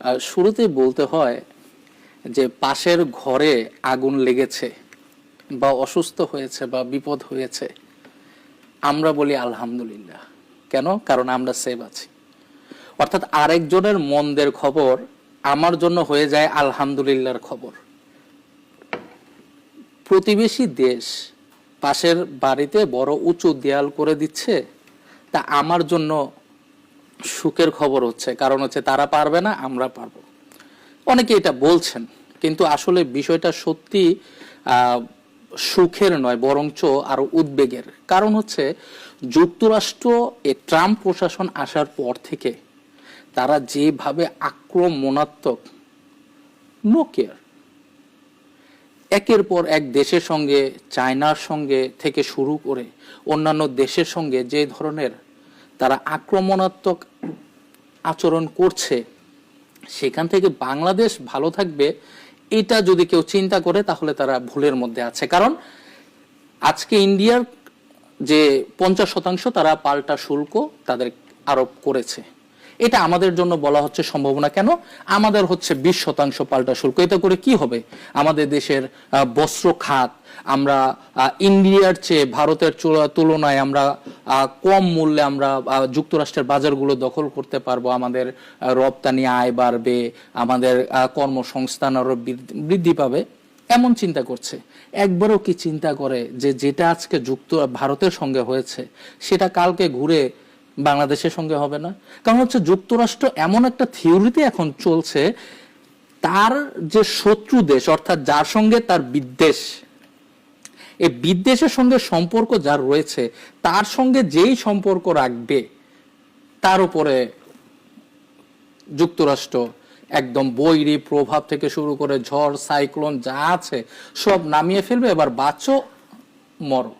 আহ, শুরুতেই বলতে হয় যে পাশের ঘরে আগুন লেগেছে বা অসুস্থ হয়েছে বা বিপদ হয়েছে। আমরা বলি আলহামদুলিল্লাহ। কেন? কারণ আমরা সেভ আছি। অর্থাৎ আরেকজনের মন্দের খবর আমার জন্য হয়ে যায় আলহামদুলিল্লাহর খবর। প্রতিবেশী দেশ পাশের বাড়িতে বড় উঁচু দেয়াল করে দিচ্ছে তা আমার জন্য সুখের খবর হচ্ছে, কারণ হচ্ছে তারা পারবে না, আমরা পারব। অনেকে এটা বলছেন, কিন্তু আসলে বিষয়টা সত্যি সুখের নয়, বরঞ্চ আরও উদ্বেগের। কারণ হচ্ছে যুক্তরাষ্ট্র এ ট্রাম্প প্রশাসন আসার পর থেকে তারা যেভাবে আক্রমণাত্মক নো কেয়ার একের পর এক দেশের সঙ্গে, চায়নার সঙ্গে থেকে শুরু করে অন্যান্য দেশের সঙ্গে যে ধরনের তারা আক্রমণাত্মক আচরণ করছে, সেখান থেকে বাংলাদেশ ভালো থাকবে, এটা যদি কেউ চিন্তা করে তাহলে তারা ভুলের মধ্যে আছে। কারণ আজকে ইন্ডিয়ার যে পঞ্চাশ শতাংশ তারা পাল্টা শুল্ক তাদের আরোপ করেছে। এটা আমাদের জন্য বলা হচ্ছে সম্ভাবনা কেন? আমাদের হচ্ছে বিশ শতাংশ পাল্টা শুল্ক। এটা করে কি হবে? আমাদের দেশের বস্ত্র খাত, আমরা ইন্ডিয়ার চেয়ে ভারতের তুলনায় আমরা কম মূল্যে আমরা যুক্তরাষ্ট্রের বাজারগুলো দখল করতে পারব। আমাদের রপ্তানি আয় বাড়বে, আমাদের কর্মসংস্থান আরও বৃদ্ধি- বৃদ্ধি পাবে। এমন চিন্তা করছে। একবারও কি চিন্তা করে যে যেটা আজকে যুক্ত, ভারতের সঙ্গে হয়েছে, সেটা কালকে ঘুরে বাংলাদেশের সঙ্গে হবে না? কারণ হচ্ছে যুক্তরাষ্ট্র এমন একটা থিওরিতে এখন চলছে, তার যে শত্রু দেশ, অর্থাৎ যার সঙ্গে তার বিদ্বেষ এই বিদ্বেষের সঙ্গে সম্পর্ক যার রয়েছে, তার সঙ্গে যেই সম্পর্ক রাখবে, তার উপরে যুক্তরাষ্ট্র একদম বৈরী প্রভাব থেকে শুরু করে ঝড়, সাইক্লোন যা আছে সব নামিয়ে ফেলবে, এবার বাঁচো মরো।